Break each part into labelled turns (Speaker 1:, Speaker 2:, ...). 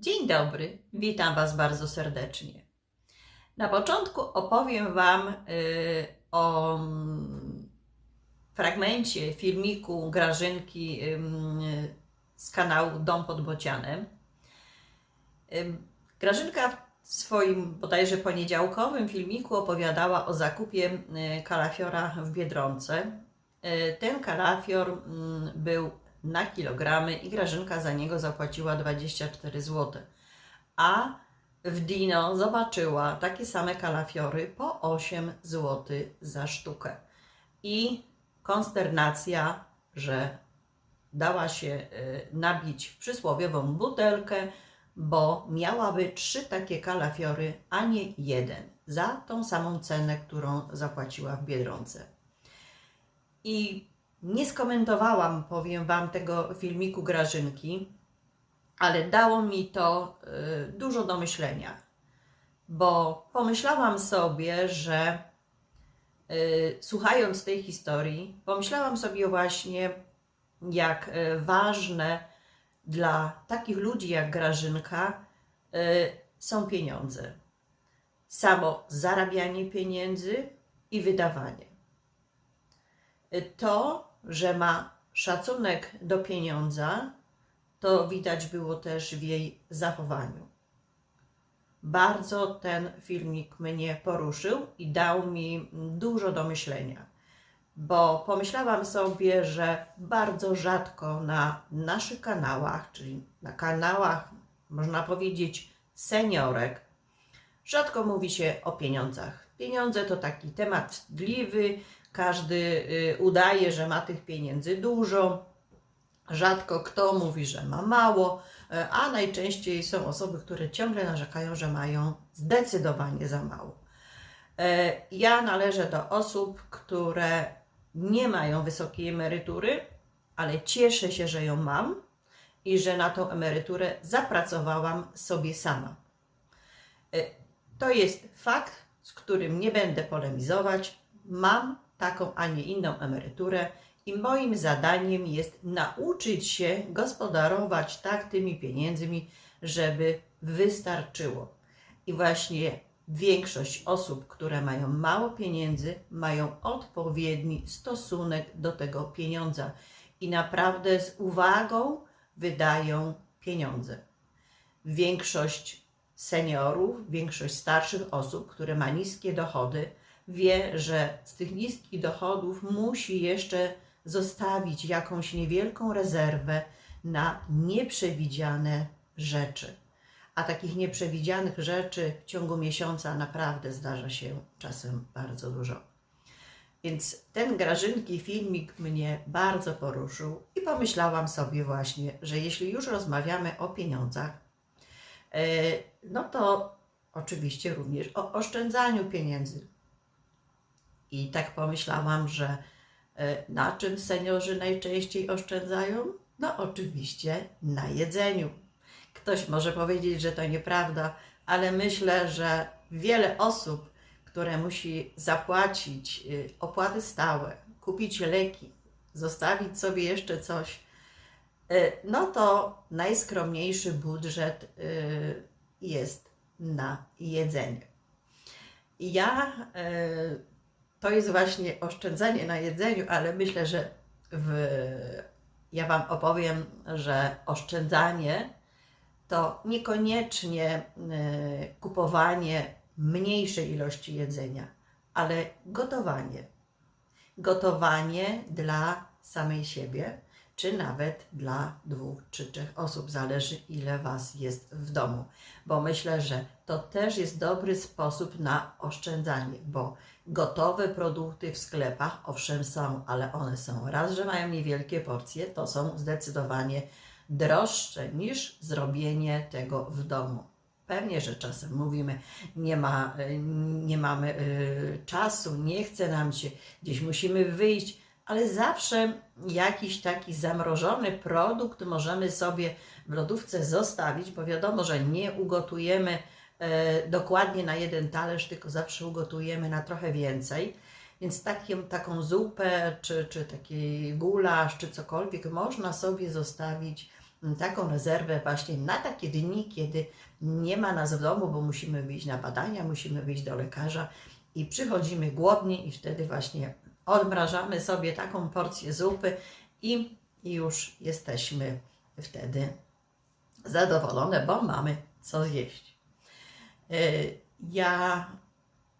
Speaker 1: Dzień dobry, witam Was bardzo serdecznie. Na początku opowiem Wam y, o mm, fragmencie filmiku Grażynki z kanału Dom pod Bocianem. Grażynka w swoim bodajże poniedziałkowym filmiku opowiadała o zakupie y, kalafiora w Biedronce. Y, Ten kalafior mm, był na kilogramy i Grażynka za niego zapłaciła 24 zł. A w Dino zobaczyła takie same kalafiory po 8 zł za sztukę. I konsternacja, że dała się y, nabić przysłowiową butelkę, bo miałaby trzy takie kalafiory, a nie jeden, za tą samą cenę, którą zapłaciła w Biedronce. I nie skomentowałam, powiem Wam, tego filmiku Grażynki, ale dało mi to y, dużo do myślenia, bo pomyślałam sobie, że y, słuchając tej historii, pomyślałam sobie właśnie, jak y, ważne dla takich ludzi jak Grażynka są pieniądze. Samo zarabianie pieniędzy i wydawanie. To, że ma szacunek do pieniądza, to widać było też w jej zachowaniu. Bardzo ten filmik mnie poruszył i dał mi dużo do myślenia, bo pomyślałam sobie, że bardzo rzadko na naszych kanałach, czyli na kanałach, można powiedzieć, seniorek, rzadko mówi się o pieniądzach. Pieniądze to taki temat wstydliwy, każdy y, udaje, że ma tych pieniędzy dużo, rzadko kto mówi, że ma mało, e, a najczęściej są osoby, które ciągle narzekają, że mają zdecydowanie za mało. E, Ja należę do osób, które nie mają wysokiej emerytury, ale cieszę się, że ją mam i że na tą emeryturę zapracowałam sobie sama. To jest fakt, z którym nie będę polemizować. Mam taką, a nie inną emeryturę i moim zadaniem jest nauczyć się gospodarować tak tymi pieniędzmi, żeby wystarczyło. I właśnie większość osób, które mają mało pieniędzy, mają odpowiedni stosunek do tego pieniądza i naprawdę z uwagą wydają pieniądze. Większość seniorów, większość starszych osób, które ma niskie dochody, wie, że z tych niskich dochodów musi jeszcze zostawić jakąś niewielką rezerwę na nieprzewidziane rzeczy. A takich nieprzewidzianych rzeczy w ciągu miesiąca naprawdę zdarza się czasem bardzo dużo. Więc ten Grażynki filmik mnie bardzo poruszył i pomyślałam sobie właśnie, że jeśli już rozmawiamy o pieniądzach, e, no to oczywiście również o oszczędzaniu pieniędzy. I tak pomyślałam, że e, na czym seniorzy najczęściej oszczędzają? No oczywiście na jedzeniu. Ktoś może powiedzieć, że to nieprawda, ale myślę, że wiele osób, które musi zapłacić y, opłaty stałe, kupić leki, zostawić sobie jeszcze coś, y, no to najskromniejszy budżet y, jest na jedzenie. Ja to jest właśnie oszczędzanie na jedzeniu, ale myślę, że w, ja Wam opowiem, że oszczędzanie to niekoniecznie y, kupowanie mniejszej ilości jedzenia, ale gotowanie. Gotowanie dla samej siebie, czy nawet dla dwóch czy trzech osób, zależy ile Was jest w domu. Bo myślę, że to też jest dobry sposób na oszczędzanie, bo gotowe produkty w sklepach, owszem są, ale one są raz, że mają niewielkie porcje, to są zdecydowanie droższe niż zrobienie tego w domu. Pewnie, że czasem mówimy, nie, ma, nie mamy y, czasu, nie chce nam się, gdzieś musimy wyjść, ale zawsze jakiś taki zamrożony produkt możemy sobie w lodówce zostawić, bo wiadomo, że nie ugotujemy e, dokładnie na jeden talerz, tylko zawsze ugotujemy na trochę więcej. Więc taką zupę, czy, czy taki gulasz, czy cokolwiek można sobie zostawić mm, taką rezerwę właśnie na takie dni, kiedy nie ma nas w domu, bo musimy wyjść na badania, musimy wyjść do lekarza i przychodzimy głodni i wtedy właśnie odmrażamy sobie taką porcję zupy i już jesteśmy wtedy zadowolone, bo mamy co zjeść. Y, Ja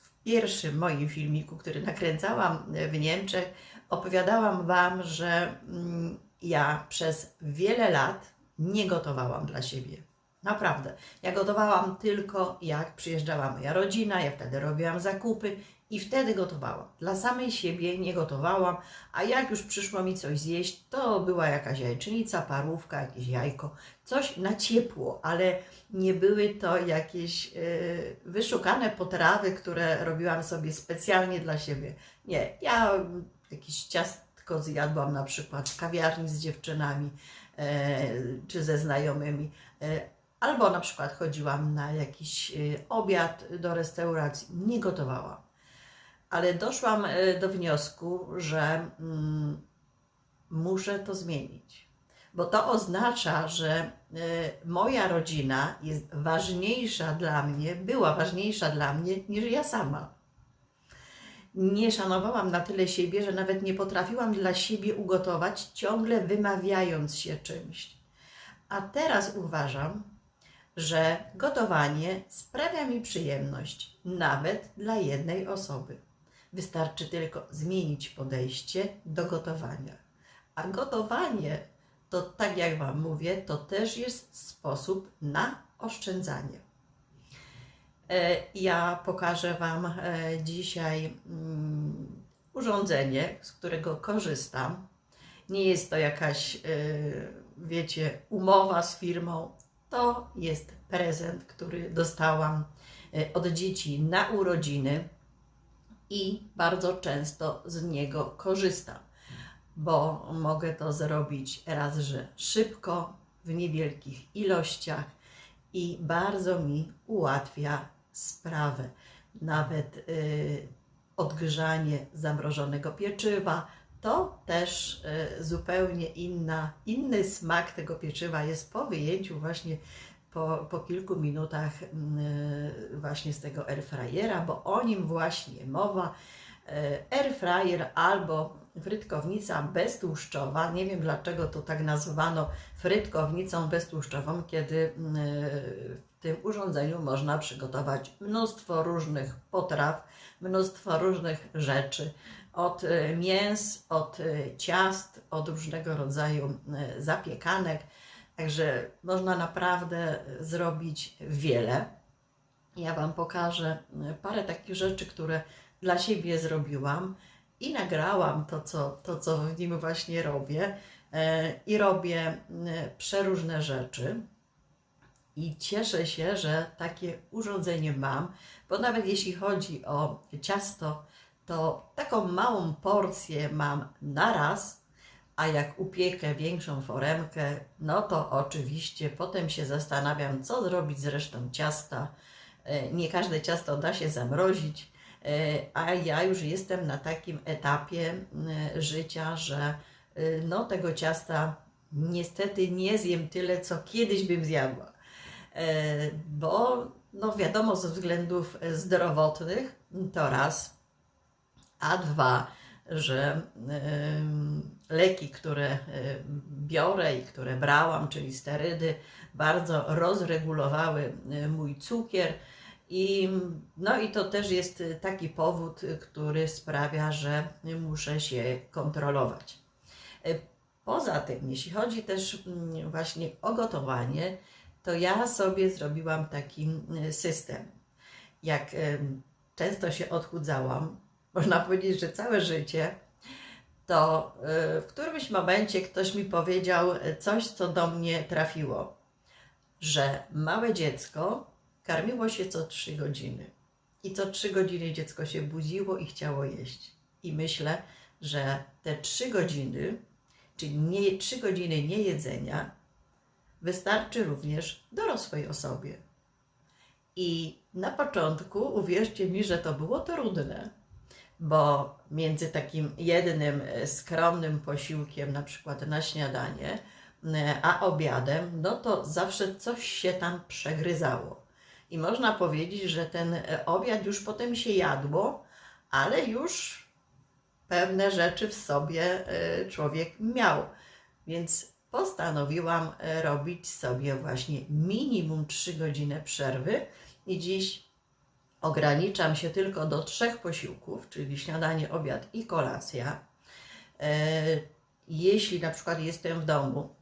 Speaker 1: w pierwszym moim filmiku, który nakręcałam w Niemczech, opowiadałam Wam, że mm, ja przez wiele lat nie gotowałam dla siebie. Naprawdę. Ja gotowałam tylko jak przyjeżdżała moja rodzina, ja wtedy robiłam zakupy i wtedy gotowałam. Dla samej siebie nie gotowałam, a jak już przyszło mi coś zjeść, to była jakaś jajecznica, parówka, jakieś jajko, coś na ciepło, ale nie były to jakieś y, wyszukane potrawy, które robiłam sobie specjalnie dla siebie. Nie, ja jakieś ciastko zjadłam na przykład w kawiarni z dziewczynami e, czy ze znajomymi. E, Albo na przykład chodziłam na jakiś y, obiad do restauracji, nie gotowałam. Ale doszłam y, do wniosku, że mm, muszę to zmienić. Bo to oznacza, że y, moja rodzina jest ważniejsza dla mnie, była ważniejsza dla mnie niż ja sama. Nie szanowałam na tyle siebie, że nawet nie potrafiłam dla siebie ugotować, ciągle wymawiając się czymś. A teraz uważam, że gotowanie sprawia mi przyjemność, nawet dla jednej osoby. Wystarczy tylko zmienić podejście do gotowania. A gotowanie, to tak jak Wam mówię, to też jest sposób na oszczędzanie. E, Ja pokażę Wam e, dzisiaj mm, urządzenie, z którego korzystam. Nie jest to jakaś, e, wiecie, umowa z firmą, to jest prezent, który dostałam od dzieci na urodziny i bardzo często z niego korzystam, bo mogę to zrobić raz, że szybko, w niewielkich ilościach i bardzo mi ułatwia sprawę. Nawet y, odgrzanie zamrożonego pieczywa, to też y, zupełnie inna, inny smak tego pieczywa jest po wyjęciu właśnie po, po kilku minutach y, właśnie z tego airfryera, bo o nim właśnie mowa. Y, Airfryer albo frytkownica beztłuszczowa. Nie wiem dlaczego to tak nazwano frytkownicą beztłuszczową, kiedy y, w tym urządzeniu można przygotować mnóstwo różnych potraw, mnóstwo różnych rzeczy od mięs, od ciast, od różnego rodzaju zapiekanek. Także można naprawdę zrobić wiele. Ja Wam pokażę parę takich rzeczy, które dla siebie zrobiłam i nagrałam to, co, to, co w nim właśnie robię. E, I robię e, przeróżne rzeczy. I cieszę się, że takie urządzenie mam, bo nawet jeśli chodzi o ciasto, to taką małą porcję mam na raz, a jak upiekę większą foremkę, no to oczywiście potem się zastanawiam, co zrobić z resztą ciasta. E, Nie każde ciasto da się zamrozić, e, a ja już jestem na takim etapie e, życia, że no tego ciasta niestety nie zjem tyle, co kiedyś bym zjadła. Bo no wiadomo, ze względów zdrowotnych to raz, a dwa, że leki, które biorę i które brałam, czyli sterydy, bardzo rozregulowały e, mój cukier. I, no i to też jest taki powód, który sprawia, że muszę się kontrolować. E, Poza tym, jeśli chodzi też właśnie o gotowanie, to ja sobie zrobiłam taki system. Jak często się odchudzałam, można powiedzieć, że całe życie, to y, w którymś momencie ktoś mi powiedział coś, co do mnie trafiło, że małe dziecko karmiło się co 3 godziny. I co 3 godziny dziecko się budziło i chciało jeść. I myślę, że te 3 godziny, czyli nie, 3 godziny niejedzenia, wystarczy również dorosłej osobie. I na początku, uwierzcie mi, że to było trudne, bo między takim jednym e, skromnym posiłkiem, na przykład na śniadanie, e, a obiadem, no to zawsze coś się tam przegryzało. I można powiedzieć, że ten e, obiad już potem się jadło, ale już pewne rzeczy w sobie człowiek miał. Więc postanowiłam robić sobie właśnie minimum 3 godziny przerwy i dziś ograniczam się tylko do trzech posiłków, czyli śniadanie, obiad i kolacja. E, Jeśli na przykład jestem w domu,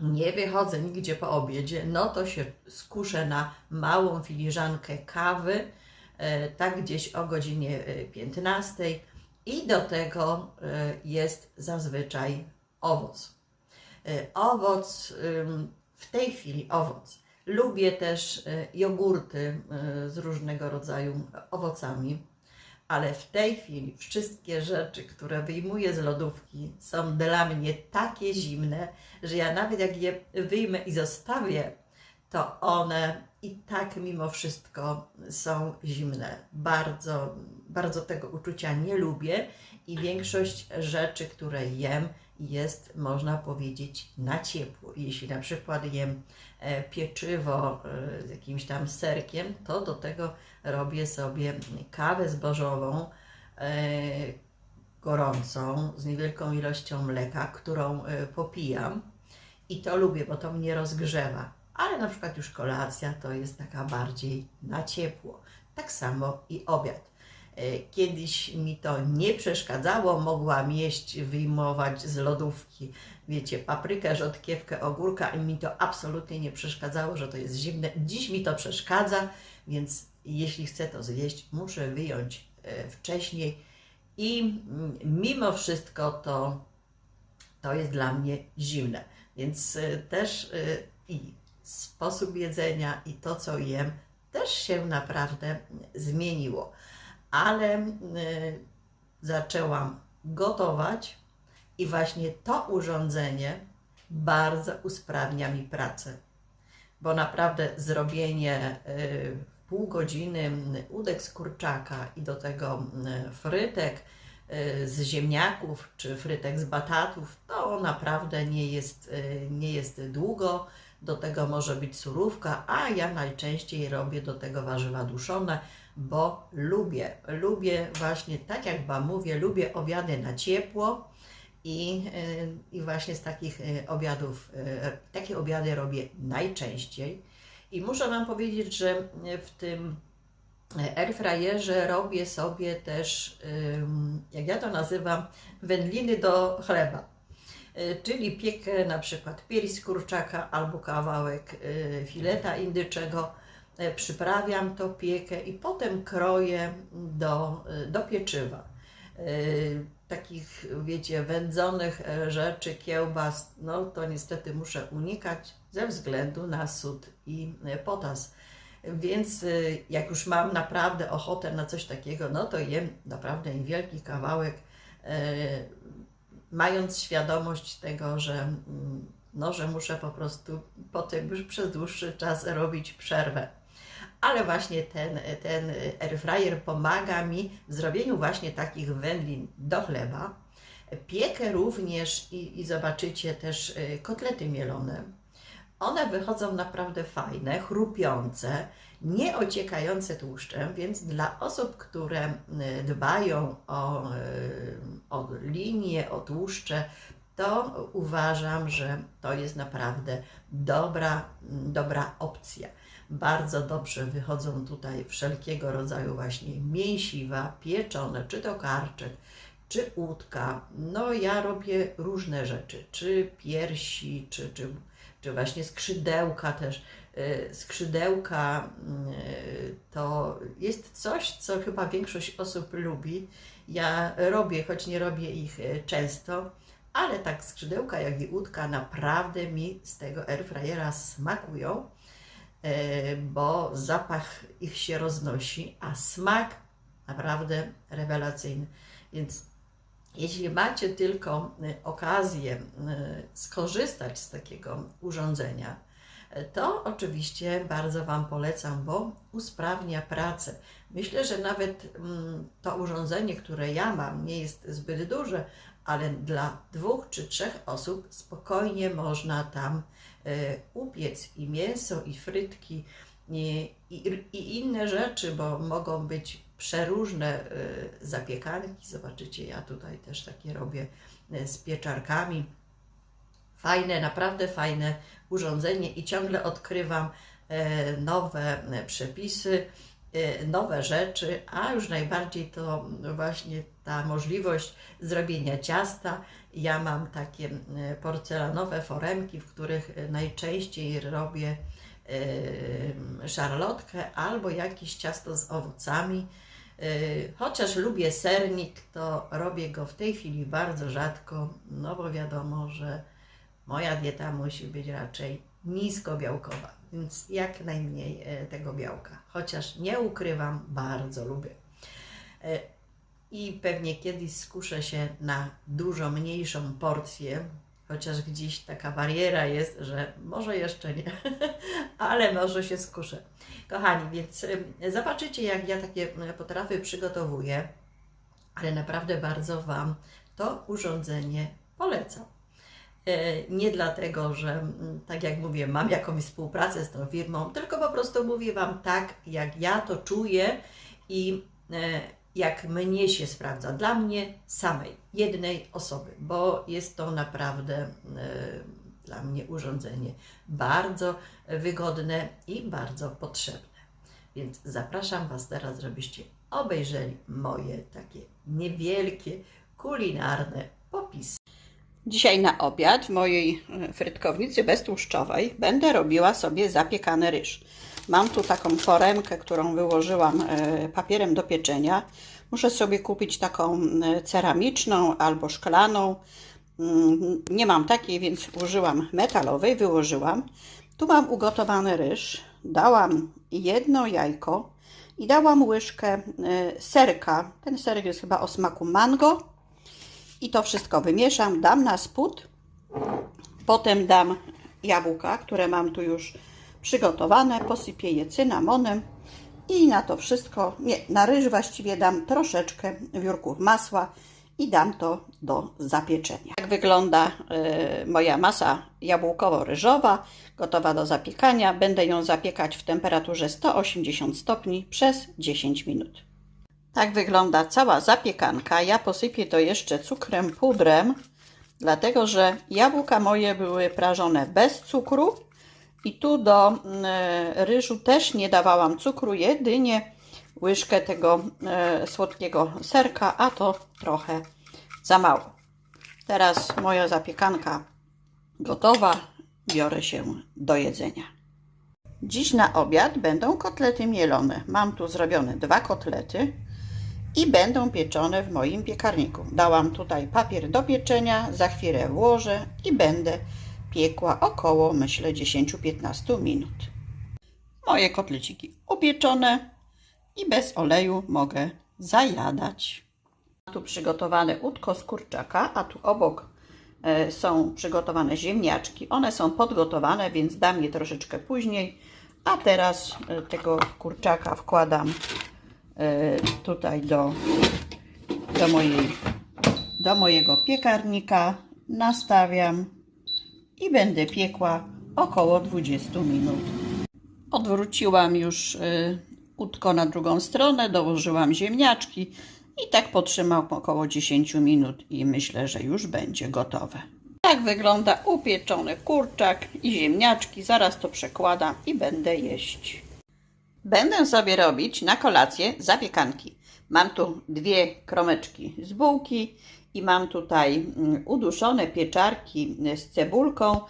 Speaker 1: nie wychodzę nigdzie po obiedzie, no to się skuszę na małą filiżankę kawy, e, tak gdzieś o godzinie e, 15 i do tego e, jest zazwyczaj owoc. E, Owoc, w tej chwili owoc. Lubię też e, jogurty e, z różnego rodzaju owocami, ale w tej chwili wszystkie rzeczy, które wyjmuję z lodówki, są dla mnie takie zimne, że ja nawet jak je wyjmę i zostawię, to one i tak mimo wszystko są zimne. Bardzo, bardzo tego uczucia nie lubię i większość rzeczy, które jem, jest, można powiedzieć, na ciepło. Jeśli na przykład jem e, pieczywo e, z jakimś tam serkiem, to do tego robię sobie kawę zbożową e, gorącą, z niewielką ilością mleka, którą popijam. I to lubię, bo to mnie rozgrzewa. Ale na przykład już kolacja to jest taka bardziej na ciepło. Tak samo i obiad. E, Kiedyś mi to nie przeszkadzało, mogłam jeść, wyjmować z lodówki, wiecie, paprykę, rzodkiewkę, ogórka i mi to absolutnie nie przeszkadzało, że to jest zimne. Dziś mi to przeszkadza, więc jeśli chcę to zjeść, muszę wyjąć e, wcześniej i mm, mimo wszystko to, to jest dla mnie zimne. Więc e, też i sposób jedzenia i to, co jem, też się naprawdę zmieniło ale y, zaczęłam gotować i właśnie to urządzenie bardzo usprawnia mi pracę. Bo naprawdę zrobienie w pół godziny udek z kurczaka i do tego frytek y, z ziemniaków czy frytek z batatów, to naprawdę nie jest, nie jest długo. Do tego może być surówka, a ja najczęściej robię do tego warzywa duszone, bo lubię, lubię właśnie, tak jak Wam mówię, lubię obiady na ciepło i, y, i właśnie z takich y, obiadów, y, takie obiady robię najczęściej. I muszę Wam powiedzieć, że w tym airfryerze robię sobie też, jak ja to nazywam, wędliny do chleba. Czyli piekę na przykład pierś z kurczaka albo kawałek fileta indyczego, przyprawiam to piekę i potem kroję do, y, do pieczywa. Y, Takich, wiecie, wędzonych e, rzeczy, kiełbas, no to niestety muszę unikać ze względu na sód i e, potas. Więc jak już mam naprawdę ochotę na coś takiego, no to jem naprawdę niewielki kawałek, e, mając świadomość tego, że, mm, no, że muszę po prostu potem już przez dłuższy czas robić przerwę. Ale właśnie ten, ten airfryer pomaga mi w zrobieniu właśnie takich wędlin do chleba. Piekę również i, i zobaczycie też y, kotlety mielone. One wychodzą naprawdę fajne, chrupiące, nie ociekające tłuszczem, więc dla osób, które y, dbają o, y, o linię, o tłuszcze, to uważam, że to jest naprawdę dobra, dobra opcja. Bardzo dobrze wychodzą tutaj wszelkiego rodzaju właśnie mięsiwa, pieczone, czy to karczek, czy łódka. No ja robię różne rzeczy, czy piersi, czy, czy, czy właśnie skrzydełka też. Y, Skrzydełka y, to jest coś, co chyba większość osób lubi. Ja robię, choć nie robię ich y, często, ale tak skrzydełka, jak i łódka naprawdę mi z tego airfryera smakują, bo zapach ich się roznosi, a smak naprawdę rewelacyjny. Więc jeśli macie tylko e, okazję e, skorzystać z takiego urządzenia, e, to oczywiście bardzo Wam polecam, bo usprawnia pracę. Myślę, że nawet mm, to urządzenie, które ja mam, nie jest zbyt duże, ale dla dwóch czy trzech osób spokojnie można tam upiec i mięso, i frytki, i, i, i inne rzeczy, bo mogą być przeróżne y, zapiekanki. Zobaczycie, ja tutaj też takie robię y, z pieczarkami. Fajne, naprawdę fajne urządzenie i ciągle odkrywam e, nowe e, przepisy, e, nowe rzeczy, a już najbardziej to właśnie ta możliwość zrobienia ciasta. Ja mam takie porcelanowe foremki, w których e, najczęściej robię e, szarlotkę albo jakieś ciasto z owocami. E, Chociaż lubię sernik, to robię go w tej chwili bardzo rzadko, no bo wiadomo, że moja dieta musi być raczej niskobiałkowa, więc jak najmniej tego białka. Chociaż nie ukrywam, bardzo lubię. I pewnie kiedyś skuszę się na dużo mniejszą porcję, chociaż gdzieś taka bariera jest, że może jeszcze nie, ale może się skuszę. Kochani, więc zobaczycie, jak ja takie e, potrawy przygotowuję, ale naprawdę bardzo Wam to urządzenie polecam. E, Nie dlatego, że tak jak mówię, mam jakąś współpracę z tą firmą, tylko po prostu mówię Wam tak, jak ja to czuję i e, jak mnie się sprawdza. Dla mnie samej, jednej osoby, bo jest to naprawdę e, dla mnie urządzenie bardzo wygodne i bardzo potrzebne. Więc zapraszam Was teraz, żebyście obejrzeli moje takie niewielkie kulinarne popisy.
Speaker 2: Dzisiaj na obiad w mojej e, frytkownicy beztłuszczowej będę robiła sobie zapiekany ryż. Mam tu taką foremkę, którą wyłożyłam e, papierem do pieczenia. Muszę sobie kupić taką e, ceramiczną albo szklaną. Mm, Nie mam takiej, więc użyłam metalowej, wyłożyłam. Tu mam ugotowany ryż. Dałam jedno jajko i dałam łyżkę e, serka. Ten serek jest chyba o smaku mango. I to wszystko wymieszam, dam na spód. Potem dam jabłka, które mam tu już przygotowane, posypię je cynamonem i na to wszystko, nie, na ryż właściwie dam troszeczkę wiórków masła i dam to do zapieczenia. Tak wygląda y, moja masa jabłkowo-ryżowa, gotowa do zapiekania. Będę ją zapiekać w temperaturze 180 stopni przez 10 minut. Tak wygląda cała zapiekanka. Ja posypię to jeszcze cukrem pudrem, dlatego że jabłka moje były prażone bez cukru i tu do mm, ryżu też nie dawałam cukru, jedynie łyżkę tego e, słodkiego serka, a to trochę za mało. Teraz moja zapiekanka gotowa, biorę się do jedzenia. Dziś na obiad będą kotlety mielone. Mam tu zrobione dwa kotlety i będą pieczone w moim piekarniku. Dałam tutaj papier do pieczenia, za chwilę włożę i będę piekła około, myślę, 10-15 minut. Moje kotleciki upieczone i bez oleju mogę zajadać. Tu przygotowane udko z kurczaka, a tu obok e, są przygotowane ziemniaczki. One są podgotowane, więc dam je troszeczkę później. A teraz e, tego kurczaka wkładam e, tutaj do, do, mojej, do mojego piekarnika. Nastawiam i będę piekła około 20 minut. Odwróciłam już y, udko na drugą stronę, dołożyłam ziemniaczki i tak potrzymam około 10 minut i myślę, że już będzie gotowe. Tak wygląda upieczony kurczak i ziemniaczki. Zaraz to przekładam i będę jeść. Będę sobie robić na kolację zapiekanki. Mam tu dwie kromeczki z bułki i mam tutaj mm, uduszone pieczarki z cebulką.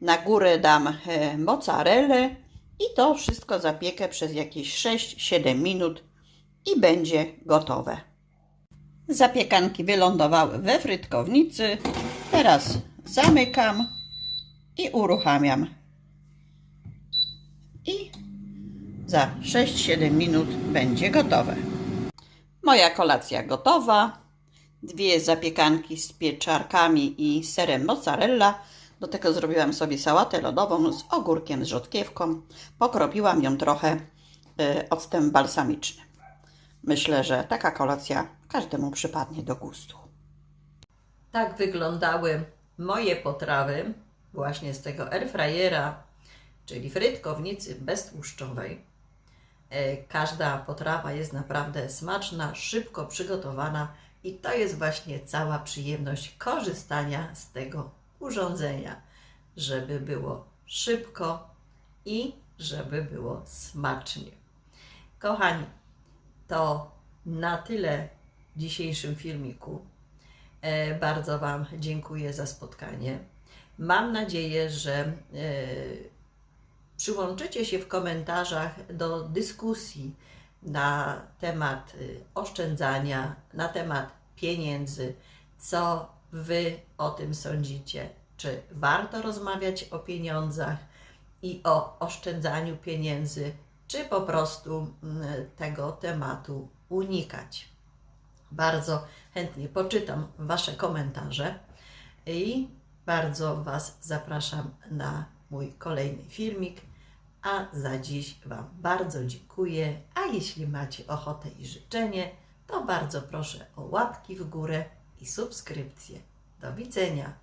Speaker 2: Na górę dam e, mozzarellę i to wszystko zapiekę przez jakieś 6-7 minut i będzie gotowe. Zapiekanki wylądowały we frytkownicy. Teraz zamykam i uruchamiam. I za 6-7 minut będzie gotowe. Moja kolacja gotowa. Dwie zapiekanki z pieczarkami i serem mozzarella. Do tego zrobiłam sobie sałatę lodową z ogórkiem z rzodkiewką. Pokropiłam ją trochę y, octem balsamicznym. Myślę, że taka kolacja każdemu przypadnie do gustu.
Speaker 1: Tak wyglądały moje potrawy właśnie z tego airfryera, czyli frytkownicy beztłuszczowej. E, Każda potrawa jest naprawdę smaczna, szybko przygotowana i to jest właśnie cała przyjemność korzystania z tego urządzenia, żeby było szybko i żeby było smacznie. Kochani, to na tyle w dzisiejszym filmiku. E, Bardzo Wam dziękuję za spotkanie. Mam nadzieję, że e, przyłączycie się w komentarzach do dyskusji na temat y, oszczędzania, na temat pieniędzy, co Wy o tym sądzicie. Czy warto rozmawiać o pieniądzach i o oszczędzaniu pieniędzy, czy po prostu mm, tego tematu unikać? Bardzo chętnie poczytam Wasze komentarze i bardzo Was zapraszam na mój kolejny filmik. A za dziś Wam bardzo dziękuję. A jeśli macie ochotę i życzenie, to bardzo proszę o łapki w górę i subskrypcję. Do widzenia.